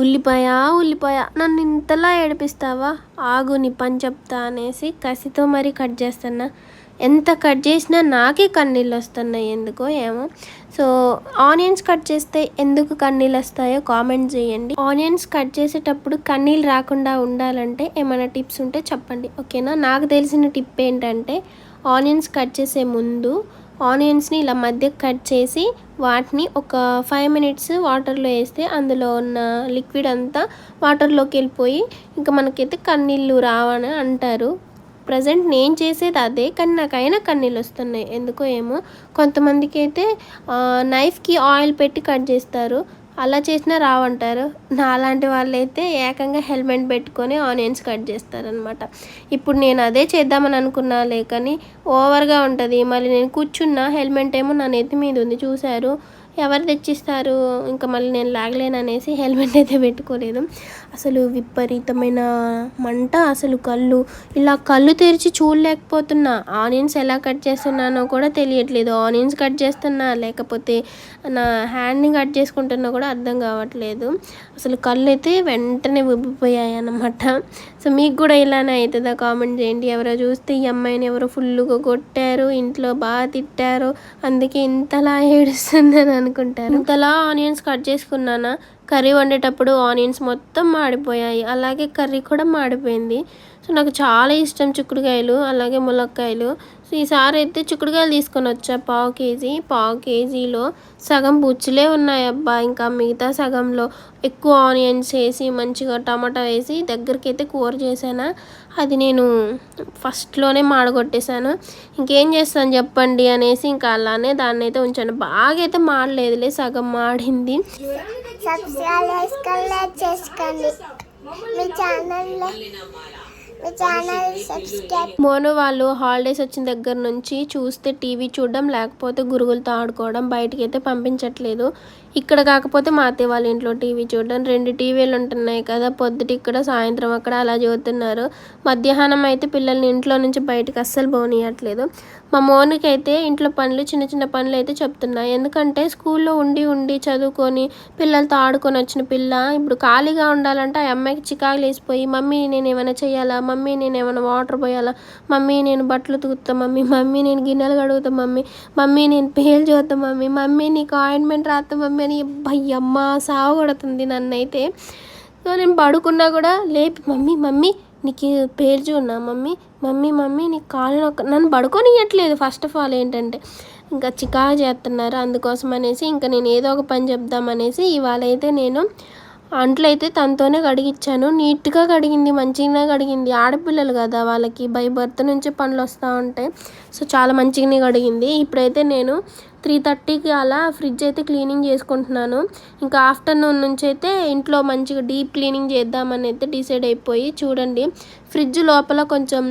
ఉల్లిపాయ ఉల్లిపాయ. నన్ను ఇంతలా ఏడిపిస్తావా? ఆగు నీ పని చెప్తా అనేసి కసితో మరీ కట్ చేస్తున్నా. ఎంత కట్ చేసినా నాకే కన్నీళ్ళు వస్తున్నాయి ఎందుకో ఏమో. సో ఆనియన్స్ కట్ చేస్తే ఎందుకు కన్నీళ్ళు వస్తాయో కామెంట్ చేయండి. ఆనియన్స్ కట్ చేసేటప్పుడు కన్నీళ్ళు రాకుండా ఉండాలంటే ఏమైనా టిప్స్ ఉంటే చెప్పండి. ఓకేనా? నాకు తెలిసిన టిప్ ఏంటంటే ఆనియన్స్ కట్ చేసే ముందు ఆనియన్స్ని ఇలా మధ్య కట్ చేసి వాటిని ఒక ఫైవ్ మినిట్స్ వాటర్లో వేస్తే అందులో ఉన్న లిక్విడ్ అంతా వాటర్లోకి వెళ్ళిపోయి ఇంకా మనకైతే కన్నీళ్ళు రావని అంటారు. ప్రజెంట్ నేను చేసేది అదే కానీ నాకైనా కన్నీళ్ళు వస్తున్నాయి. ఎందుకో ఏమో. కొంతమందికి అయితే నైఫ్కి ఆయిల్ పెట్టి కట్ చేస్తారు. అలా చేసినా రావంటారు. నాలాంటి వాళ్ళైతే ఏకంగా హెల్మెట్ పెట్టుకొని ఆనియన్స్ కట్ చేస్తారనమాట ఇప్పుడు నేను అదే చేద్దామని అనుకున్నా లేకని ఓవర్గా ఉంటుంది. మళ్ళీ నేను కూర్చున్నా హెల్మెట్ ఏమో నా నెత్తి మీద ఉంది. చూశారు. ఎవరు తెచ్చిస్తారు? ఇంకా మళ్ళీ నేను లాగలేను అనేసి హెల్మెట్ అయితే పెట్టుకోలేదు. అసలు విపరీతమైన మంట అసలు కళ్ళు. ఇలా కళ్ళు తెరిచి చూడలేకపోతున్నా. ఆనియన్స్ ఎలా కట్ చేస్తున్నానో కూడా తెలియట్లేదు. ఆనియన్స్ కట్ చేస్తున్నా లేకపోతే నా హ్యాండ్ని కట్ చేసుకుంటున్నా కూడా అర్థం కావట్లేదు. అసలు కళ్ళు అయితే వెంటనే ఉబ్బిపోయాయి అన్నమాట సో మీకు కూడా ఇలానే అవుతుందా? కామెంట్ చేయండి. ఎవరో చూస్తే ఈ అమ్మాయిని ఎవరో ఫుల్గా కొట్టారు ఇంట్లో బాగా తిట్టారు. అందుకే ఇంతలా ఏడుస్తుందని అనుకుంటారు. ఇంతలా ఆనియన్స్ కట్ చేసుకున్నానా? కర్రీ వండేటప్పుడు ఆనియన్స్ మొత్తం మాడిపోయాయి. అలాగే కర్రీ కూడా మాడిపోయింది. సో నాకు చాలా ఇష్టం చిక్కుడుకాయలు అలాగే ములక్కాయలు. సో ఈసారి అయితే చిక్కుడుకాయలు తీసుకొని వచ్చా పావు కేజీ. పావు కేజీలో సగం బుచ్చులే ఉన్నాయి అబ్బా. ఇంకా మిగతా సగంలో ఎక్కువ ఆనియన్స్ వేసి మంచిగా టమాటా వేసి దగ్గరికి అయితే కూర చేశాను. అది నేను ఫస్ట్లోనే మాడగొట్టేశాను. ఇంకేం చేస్తాను చెప్పండి అనేసి ఇంకా అలానే దాన్ని అయితే ఉంచాను. బాగా అయితే మాడలేదులే సగం మాడింది. సబ్స్క్రైబ్ చేసుకోండి చేసుకోండి మీ ఛానల్లో మోను వాళ్ళు హాలిడేస్ వచ్చిన దగ్గర నుంచి చూస్తే టీవీ చూడడం లేకపోతే గురుగులతో ఆడుకోవడం బయటికి అయితే పంపించట్లేదు. ఇక్కడ కాకపోతే మా అత్తయ్య వాళ్ళ ఇంట్లో టీవీ చూడడం. రెండు టీవీలు ఉంటున్నాయి కదా. పొద్దుటి ఇక్కడ సాయంత్రం అక్కడ అలా చూస్తున్నారు. మధ్యాహ్నం అయితే పిల్లల్ని ఇంట్లో నుంచి బయటకు అస్సలు పోనీయట్లేదు. మా మోనికి అయితే ఇంట్లో పనులు చిన్న చిన్న పనులు అయితే చెప్తున్నాయి ఎందుకంటే స్కూల్లో ఉండి ఉండి చదువుకొని పిల్లలతో ఆడుకొని వచ్చిన పిల్ల ఇప్పుడు ఖాళీగా ఉండాలంటే ఆ అమ్మాయికి చికాకులు వేసిపోయి మమ్మీ నేను ఏమైనా చేయాలా మమ్మీ నేను ఏమైనా వాటర్ పోయాలా? మమ్మీ నేను బట్టలు ఉతుకుతా? మమ్మీ మమ్మీ నేను గిన్నెలు కడుగుతా? మమ్మీ మమ్మీ నేను పేలు చూద్దాం మమ్మీ మమ్మీ నీకు ఆయింట్మెంట్ రాస్తా? మమ్మీ అని భయ్యమ్మ సాగు కొడుతుంది నన్నైతే. సో నేను పడుకున్నా కూడా లేపి మమ్మీ మమ్మీ నీకు పేరు ఉన్నా మమ్మీ మమ్మీ మమ్మీ నీకు కాలు నొక్క నన్ను పడుకోనియట్లేదు ఫస్ట్ ఆఫ్ ఆల్ ఏంటంటే. ఇంకా చికాకు చేస్తున్నారు అందుకోసం అనేసి ఇంకా నేను ఏదో ఒక పని చెప్దామనేసి ఇవాళ అయితే నేను అంట్లు అయితే తనతోనే కడిగిచ్చాను. నీట్గా కడిగింది మంచిగానే కడిగింది. ఆడపిల్లలు కదా వాళ్ళకి బై బర్త్ నుంచి పనులు వస్తూ ఉంటాయి. సో చాలా మంచిగానే కడిగింది. ఇప్పుడైతే నేను త్రీ థర్టీకి అలా ఫ్రిడ్జ్ అయితే క్లీనింగ్ చేసుకుంటున్నాను. ఇంకా ఆఫ్టర్నూన్ నుంచి అయితే ఇంట్లో మంచిగా డీప్ క్లీనింగ్ చేద్దామని అయితే డిసైడ్ అయిపోయి చూడండి. ఫ్రిడ్జ్ లోపల కొంచెం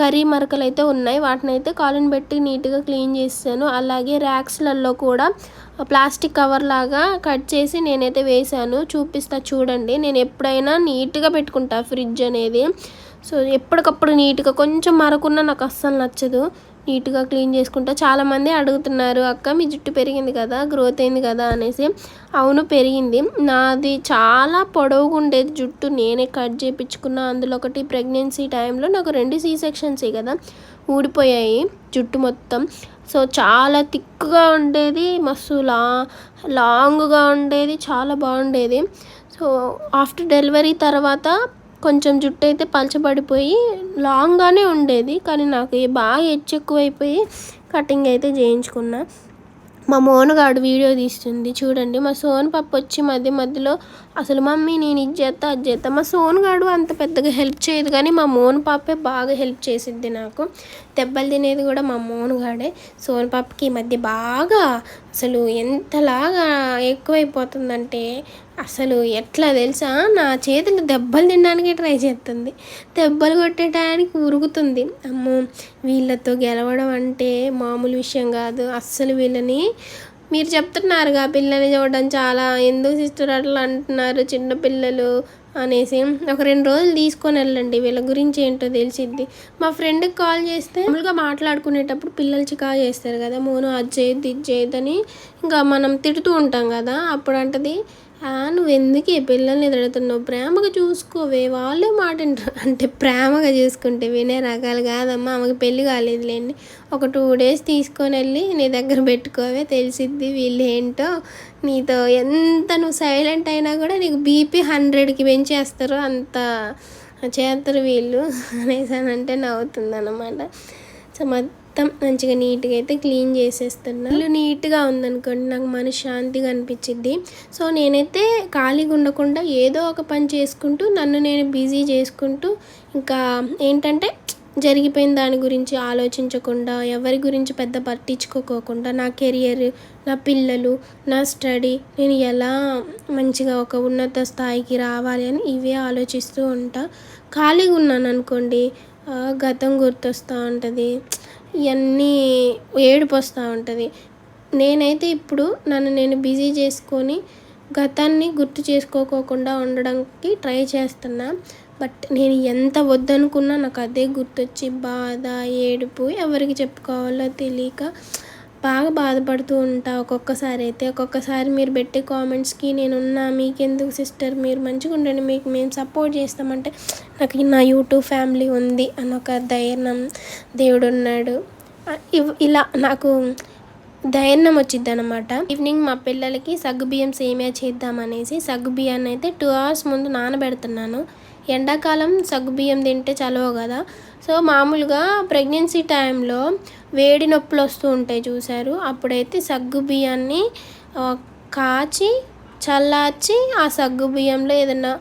కర్రీ మరకలు అయితే ఉన్నాయి. వాటిని అయితే కాలన్ పెట్టి నీట్గా క్లీన్ చేస్తాను. అలాగే ర్యాక్స్లలో కూడా ప్లాస్టిక్ కవర్ లాగా కట్ చేసి నేనైతే వేసాను చూపిస్తా చూడండి. నేను ఎప్పుడైనా నీట్గా పెట్టుకుంటా ఫ్రిడ్జ్ అనేది. సో ఎప్పటికప్పుడు నీట్గా కొంచెం మరకున్నా నాకు అస్సలు నచ్చదు. నీట్గా క్లీన్ చేసుకుంటా. చాలామంది అడుగుతున్నారు అక్క మీ జుట్టు పెరిగింది కదా గ్రోత్ అయింది కదా అనేసి. అవును పెరిగింది. నాది చాలా పొడవుగా ఉండేది జుట్టు నేనే కట్ చేయించుకున్నా అందులో ఒకటి ప్రెగ్నెన్సీ టైంలో నాకు రెండు సీ సెక్షన్సే కదా ఊడిపోయాయి జుట్టు మొత్తం. సో చాలా థిక్గా ఉండేది మస్తు లా లాంగ్గా ఉండేది చాలా బాగుండేది. సో ఆఫ్టర్ డెలివరీ తర్వాత కొంచెం జుట్టు అయితే పలచబడిపోయి లాంగ్గానే ఉండేది కానీ నాకు బాగా హెచ్చు ఎక్కువైపోయి కటింగ్ అయితే చేయించుకున్నా. మా మోనగాడు వీడియో తీస్తుంది చూడండి. మా సోన్ పప్పు వచ్చి మధ్య మధ్యలో అసలు మమ్మీ నేను ఇది చేస్తా అది చేస్తా మా సోన్గాడు అంత పెద్దగా హెల్ప్ చేయదు కానీ మా మోన్ పాపే బాగా హెల్ప్ చేసిద్ది నాకు. దెబ్బలు తినేది కూడా మా మోనుగాడే. సోన్ పాపకి ఈ మధ్య బాగా అసలు ఎంతలాగా ఎక్కువైపోతుందంటే అసలు ఎట్లా తెలుసా? నా చేతులు దెబ్బలు తినడానికి ట్రై చేస్తుంది దెబ్బలు కొట్టడానికి ఉరుగుతుంది. అమ్మో వీళ్ళతో గెలవడం అంటే మామూలు విషయం కాదు. అస్సలు వీళ్ళని మీరు చెప్తున్నారుగా పిల్లల్ని చూడడం చాలా ఎందుకు సిస్టర్ అట్లా అంటున్నారు చిన్నపిల్లలు అనేసి. ఒక రెండు రోజులు తీసుకొని వెళ్ళండి వీళ్ళ గురించి ఏంటో తెలిసిద్ది. మా ఫ్రెండ్కి కాల్ చేస్తే మామూలుగా మాట్లాడుకునేటప్పుడు పిల్లలు చికా చేస్తారు కదా మోను అది చేయొద్దు ఇది చేయొద్దని. ఇంకా మనం తిడుతూ ఉంటాం కదా అప్పుడు అంటది ఆ, నువ్వు ఎందుకు పిల్లల్ని తిడుతున్నావు? ప్రేమగా చూసుకోవే. వాళ్ళే మాట అంటే ప్రేమగా చూసుకుంటే వినే రకాలు కాదమ్మా. ఆమెకి పెళ్ళి కాలేదులేండి. ఒక టూ డేస్ తీసుకొని వెళ్ళి నీ దగ్గర పెట్టుకోవే. తెలిసిద్ది వీళ్ళు ఏంటో నీతో ఎంత నువ్వు సైలెంట్ అయినా కూడా నీకు బీపీ హండ్రెడ్కి పెంచేస్తారు. అంత చేస్తారు వీళ్ళు. అనేసి అని అంటే నవ్వుతుంది అనమాట సో మొత్తం మంచిగా నీట్గా అయితే క్లీన్ చేసేస్తున్నా. ఇల్లు నీట్గా ఉందనుకోండి నాకు మనశ్శాంతిగా అనిపించింది సో నేనైతే ఖాళీగా ఉండకుండా ఏదో ఒక పని చేసుకుంటూ నన్ను నేను బిజీ చేసుకుంటూ ఇంకా ఏంటంటే జరిగిపోయిన దాని గురించి ఆలోచించకుండా ఎవరి గురించి పెద్ద పట్టించుకోకోకుండా నా కెరియర్ నా పిల్లలు నా స్టడీ నేను ఎలా మంచిగా ఒక ఉన్నత స్థాయికి రావాలి అని ఇవే ఆలోచిస్తూ ఉంటా. ఖాళీగా ఉన్నాను అనుకోండి గతం గుర్తొస్తూ ఉంటుంది. ఇవన్నీ ఏడుపు వస్తూ ఉంటుంది. నేనైతే ఇప్పుడు నన్ను నేను బిజీ చేసుకొని గతాన్ని గుర్తు చేసుకోకోకుండా ఉండడానికి ట్రై చేస్తున్నా. బట్ నేను ఎంత వద్దనుకున్నా నాకు అదే గుర్తొచ్చి బాధ ఏడుపు ఎవరికి చెప్పుకోవాలో తెలియక బాగా బాధపడుతూ ఉంటా ఒక్కొక్కసారి అయితే. ఒక్కొక్కసారి మీరు పెట్టే కామెంట్స్కి నేనున్నా మీకెందుకు సిస్టర్ మీరు మంచిగా ఉండండి మీకు మేము సపోర్ట్ చేస్తామంటే నాకు నా యూట్యూబ్ ఫ్యామిలీ ఉంది అని ఒక ధైర్యం దేవుడు ఉన్నాడు ఇలా నాకు ధైర్యం వచ్చింది అనమాట ఈవినింగ్ మా పిల్లలకి సగ్గుబియ్యం సేమియా చేద్దామనేసి సగ్గుబియ్యాన్ని అయితే టూ అవర్స్ ముందు నానబెడుతున్నాను. ఎండాకాలం సగ్గుబియ్యం తింటే చలవ కదా. సో మామూలుగా ప్రెగ్నెన్సీ టైంలో వేడి నొప్పులు వస్తూ ఉంటాయి చూశారు. అప్పుడైతే సగ్గుబియ్యాన్ని కాచి చల్లార్చి ఆ సగ్గుబియ్యంలో ఏదైనా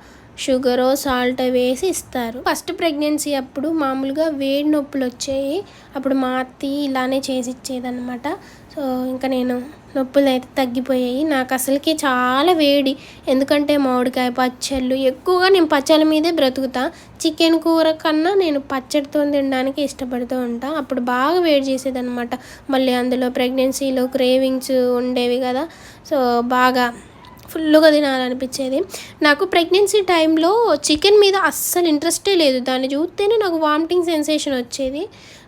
షుగరో సాల్ట్ వేసి ఇస్తారు. ఫస్ట్ ప్రెగ్నెన్సీ అప్పుడు మామూలుగా వేడి నొప్పులు వచ్చాయి. అప్పుడు మా అత్తి ఇలానే చేసి ఇచ్చేదన్నమాట. సో ఇంకా నేను నొప్పులు అయితే తగ్గిపోయాయి. నాకు అసలుకి చాలా వేడి. ఎందుకంటే మామిడికాయ పచ్చళ్ళు ఎక్కువగా నేను పచ్చళ్ళ మీదే బ్రతుకుతా. చికెన్ కూర కన్నా నేను పచ్చడితో తినడానికి ఇష్టపడుతూ ఉంటా. అప్పుడు బాగా వేడి చేసేదనమాట మళ్ళీ అందులో ప్రెగ్నెన్సీలో క్రేవింగ్స్ ఉండేవి కదా. సో బాగా ఫుల్గా తినాలనిపించేది. నాకు ప్రెగ్నెన్సీ టైంలో చికెన్ మీద అస్సలు ఇంట్రెస్టే లేదు. దాన్ని చూస్తేనే నాకు వామిటింగ్ సెన్సేషన్ వచ్చేది.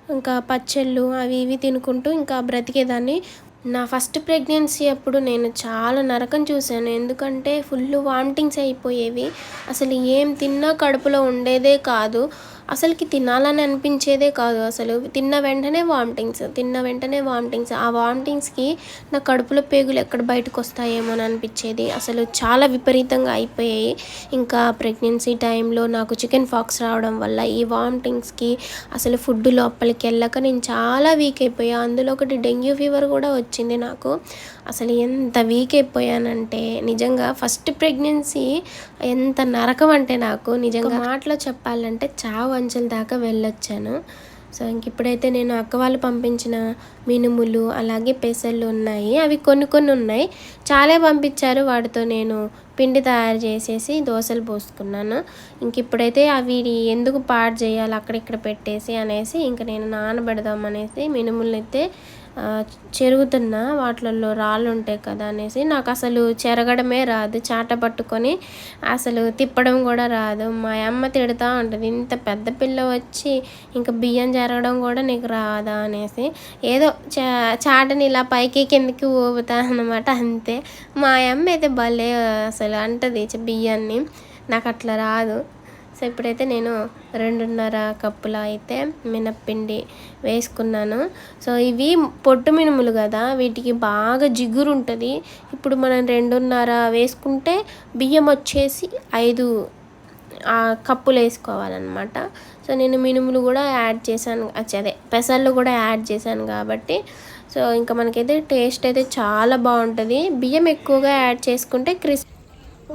ఇంకా పచ్చళ్ళు అవి ఇవి తినుకుంటూ ఇంకా బ్రతికేదాన్ని. నా ఫస్ట్ ప్రెగ్నెన్సీ అప్పుడు నేను చాలా నరకం చూశాను. ఎందుకంటే ఫుల్ వామిటింగ్స్ అయిపోయేవి. అసలు ఏం తిన్నా కడుపులో ఉండేదే కాదు. అసలుకి తినాలని అనిపించేదే కాదు అసలు. తిన్న వెంటనే వామిటింగ్స్ తిన్న వెంటనే వామిటింగ్స్. ఆ వామిటింగ్స్కి నా కడుపులో పేగులు ఎక్కడ బయటకు వస్తాయేమో అని అనిపించేది. అసలు చాలా విపరీతంగా అయిపోయాయి. ఇంకా ప్రెగ్నెన్సీ టైంలో నాకు చికెన్ ఫాక్స్ రావడం వల్ల ఈ వామిటింగ్స్కి అసలు ఫుడ్ లోపలికి వెళ్ళక నేను చాలా వీక్ అయిపోయా. అందులో ఒకటి డెంగ్యూ ఫీవర్ కూడా వచ్చింది నాకు. అసలు ఎంత వీక్ అయిపోయానంటే నిజంగా ఫస్ట్ ప్రెగ్నెన్సీ ఎంత నరకం అంటే నాకు. నిజంగా మాటలో చెప్పాలంటే చావు అంచెల దాకా వెళ్ళొచ్చాను. సో ఇంక ఇప్పుడైతే నేను అక్క వాళ్ళు పంపించిన మినుములు అలాగే పెసళ్ళు ఉన్నాయి. అవి కొన్ని కొన్ని ఉన్నాయి. చాలా పంపించారు వాటితో నేను పిండి తయారు చేసేసి దోశలు పోసుకున్నాను. ఇంక ఇప్పుడైతే అవి ఎందుకు పాడు చేయాలి అక్కడిక్కడ పెట్టేసి అనేసి ఇంక నేను నానబెడదాం అనేసి మినుములైతే అయితే వాటిల్లో చెరుగుతున్నా రాళ్ళు ఉంటాయి కదా అనేసి నాకు అసలు చెరగడమే రాదు. చాట పట్టుకొని అసలు తిప్పడం కూడా రాదు. మా అమ్మ తిడతా ఉంటుంది ఇంత పెద్ద పిల్ల వచ్చి ఇంకా బియ్యం జరగడం కూడా నీకు రాదా? అనేసి. ఏదో చా చాటని ఇలా పైకి కిందకి ఊపుతా అన్నమాట అంతే. మా అమ్మ అయితే భలే అసలు అంటది బియ్యాన్ని. నాకు అట్లా రాదు. సో ఇప్పుడైతే నేను రెండున్నర కప్పుల అయితే మినప్పిండి వేసుకున్నాను. సో ఇవి పొట్టు మినుములు కదా వీటికి బాగా జిగురు ఉంటుంది ఇప్పుడు మనం రెండున్నర వేసుకుంటే బియ్యం వచ్చేసి ఐదు కప్పులు వేసుకోవాలన్నమాట. సో నేను మినుములు కూడా యాడ్ చేశాను. అదే పెసర్లు కూడా యాడ్ చేశాను కాబట్టి. సో ఇంకా మనకైతే టేస్ట్ అయితే చాలా బాగుంటుంది. బియ్యం ఎక్కువగా యాడ్ చేసుకుంటే క్రిస్ప్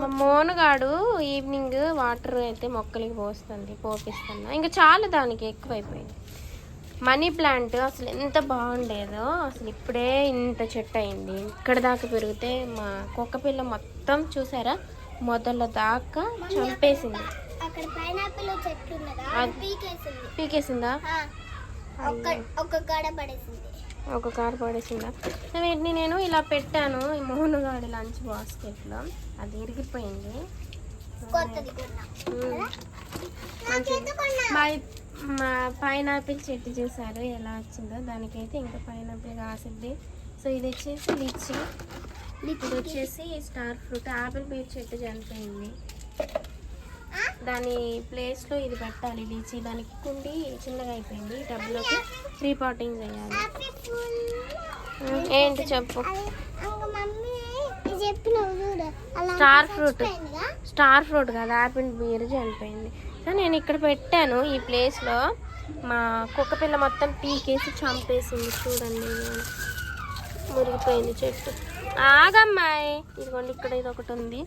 మా మోనుగాడు ఈవినింగ్ వాటర్ అయితే మొక్కలకి పోస్తుంది పోపిస్తున్నా ఇంకా చాలా దానికి ఎక్కువైపోయింది. మనీ ప్లాంట్ అసలు ఎంత బాగుండేదో అసలు ఇప్పుడే ఇంత చెట్టు అయింది. ఇక్కడ దాకా పెరిగితే మా కుక్క పిల్ల మొత్తం చూసారా? మొదల దాకా చంపేసింది. పీకేసింది. కాడ పడేసింది. ఒక కారు పడేసిందా? వీటిని నేను ఇలా పెట్టాను ఈ మోహనుగాడి లంచ్ బాస్కెట్లో. అది ఇరిగిపోయింది. మా మా పైనాపిల్ చెట్టు చూసారు ఎలా వచ్చిందో? దానికైతే ఇంకా పైనాపిల్ కాసిద్ది సో ఇది వచ్చేసి లిచ్చి. ఇది వచ్చేసి స్టార్ ఫ్రూట్ ఆపిల్ పీర్ చెట్టు చనిపోయింది. దాని ప్లేస్లో ఇది పెట్టాలి లీచి దానికి కుండి చిన్నగా అయిపోయింది. ఈ టబ్లోకి రీపాటింగ్ చేయాలి ఏంటి చెప్పు మమ్మీ చెప్పినావు చూడు అలా స్టార్ ఫ్రూట్. స్టార్ ఫ్రూట్ కదా ఆపిల్ బీర్ చనిపోయింది. సో నేను ఇక్కడ పెట్టాను ఈ ప్లేస్లో మా కుక్క పిల్ల మొత్తం పీకేసి చంపేసింది చూడండి మురిగిపోయింది చెట్టు. ఆగమ్మాయి. ఇదిగోండి ఇక్కడ ఇది ఒకటి ఉంది.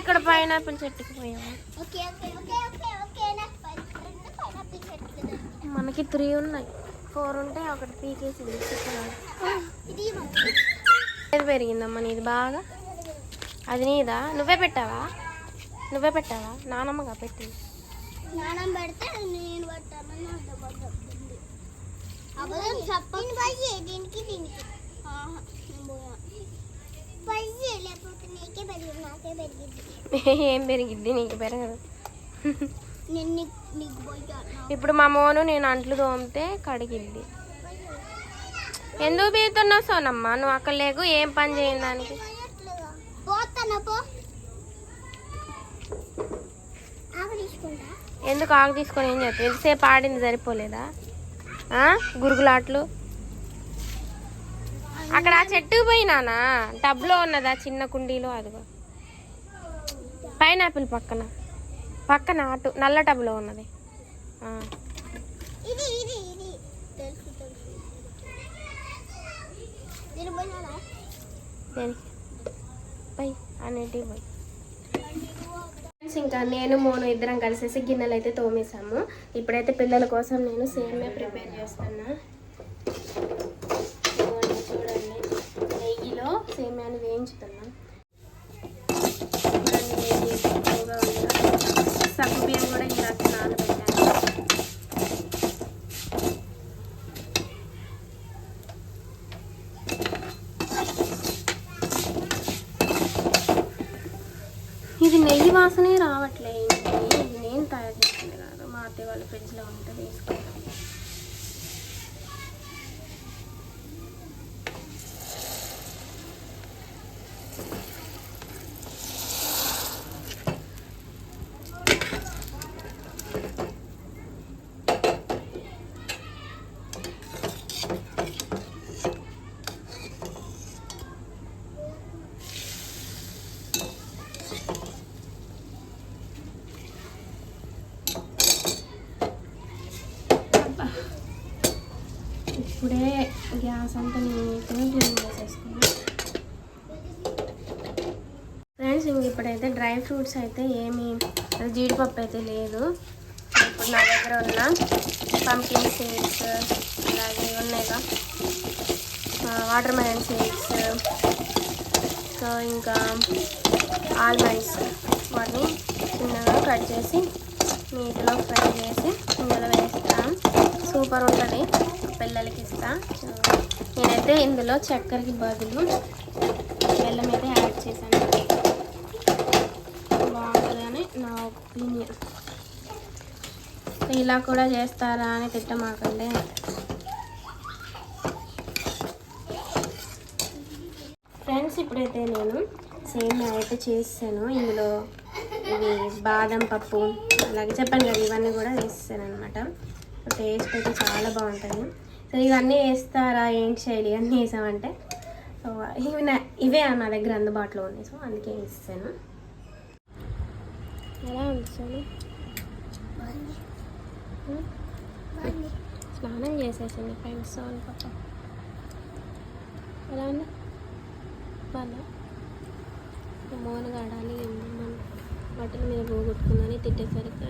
ఇక్కడ పైనాపిల్ చెట్టుకి పోయాము. మనకి త్రీ ఉన్నాయి. ఫోర్ ఉంటే ఒకటి పీకేసింది. ఏది పెరిగిందమ్మా నీది బాగా? అది నీదా? నువ్వే పెట్టావా? నువ్వే పెట్టావా? నానమ్మగా పెట్టింది స్నానం పెడితే నేను పెరిగింది పెరిగింది. ఏం పెరిగిద్ది నీకు పెరగదు. నీకు పోయా ఇప్పుడు మా మోను నేను అంట్లు తోమితే కడిగిద్ది ఎందుకు బీతున్నావు సోనమ్మ? నువ్వు అక్కడ లేకు ఏం పని చేయని దానికి? ఎందుకు ఆకు తీసుకొని ఏం చేస్తావు? ఎంతసేపు ఆడింది సరిపోలేదా? గురుగులాట్లు? అక్కడ ఆ చెట్టుకు పోయినానా? టబ్లో ఉన్నదా? చిన్న కుండీలో అదిగో. పైనాపిల్ పక్కన. పక్కన అటు నల్ల టబ్లో ఉన్నది. పోయి. పోయి ఇంకా నేను మోను ఇద్దరం కలిసేసి గిన్నెలు అయితే తోమేసాము ఇప్పుడైతే పిల్లల కోసం నేను సేమే ప్రిపేర్ చేస్తున్నా. చూడండి. నెయ్యిలో సేమ్యాన్ని వేయించుతున్నాం చూడండి నెయ్యి ఎక్కువగా ఉందా సగ్గు బియ్యం కూడా ఇలా నానబెట్టాను ఇది నెయ్యి వాసనే రావట్లే ఇంటికి ఇది నేను తయారు చేసింది కాదు మా అత్తయ్య వాళ్ళ ఫ్రిడ్జ్లో ఉంటే తీసుకుంటాం ఇప్పుడే గ్యాస్ అంతా నీట్గా క్లీన్ చేసేసుకున్నాను ఫ్రెండ్స్ ఇంక ఇప్పుడైతే డ్రై ఫ్రూట్స్ అయితే ఏమి జీడిపప్పు అయితే లేదు. ఇప్పుడు నా దగ్గర ఉన్న పంకిన్ సీడ్స్ అలాగే ఉన్నాయిగా వాటర్ మెలన్ సీడ్స్ సో ఇంకా ఆల్మండ్స్ వాటిని చిన్నగా కట్ చేసి నీటిలో ఫ్రై చేసి ఇందులో వేస్తాను. సూపర్ ఉంటుంది. పిల్లలకి ఇస్తాను నేనైతే ఇందులో చక్కెరకి బదులు బెల్లం అయితే యాడ్ చేశాను. బాగుంటుందని నా ఒపీనియన్. ఇలా కూడా చేస్తారా అని తిట్టమాకండి. ఫ్రెండ్స్ ఇప్పుడైతే నేను సేమియా అయితే చేసాను ఇందులో ఇవి బాదం పప్పు అలాగే చెప్పాను కదా ఇవన్నీ కూడా వేస్తాను అనమాట టేస్ట్ అయితే చాలా బాగుంటుంది. సో ఇవన్నీ వేస్తారా ఏంటి చేయాలి అన్నీ వేసామంటే. సో ఇవి నా ఇవే నా దగ్గర అందుబాటులో ఉన్నాయి. సో అందుకే వేస్తాను. ఎలా ఉంది స్నానం చేసేసింది ఫ్రెండ్స్ అని పాప. ఎలా ఉంది? బాగా మోన కాడాలి బట్టల మీద పోగొట్టుకుందని తిట్టేసరికి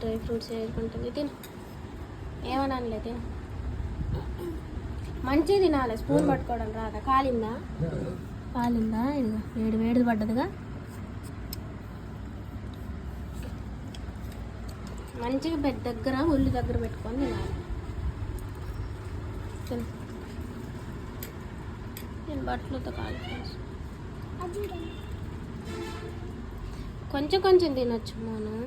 డ్రై ఫ్రూట్స్ వేసుకుంటుంది. తిను. ఏమనలే తిను మంచిగా తినాలి స్పూన్ పట్టుకోవడం రాదా? కాలిందా? కాలిందా? ఇదిగో వేడి వేడిది పడ్డదిగా. మంచిగా బెడ్ దగ్గర ఒళ్ళు దగ్గర పెట్టుకొని తినాలి. తిను. నేను బట్టలతో కాలి కొంచెం కొంచెం తినొచ్చు మనం.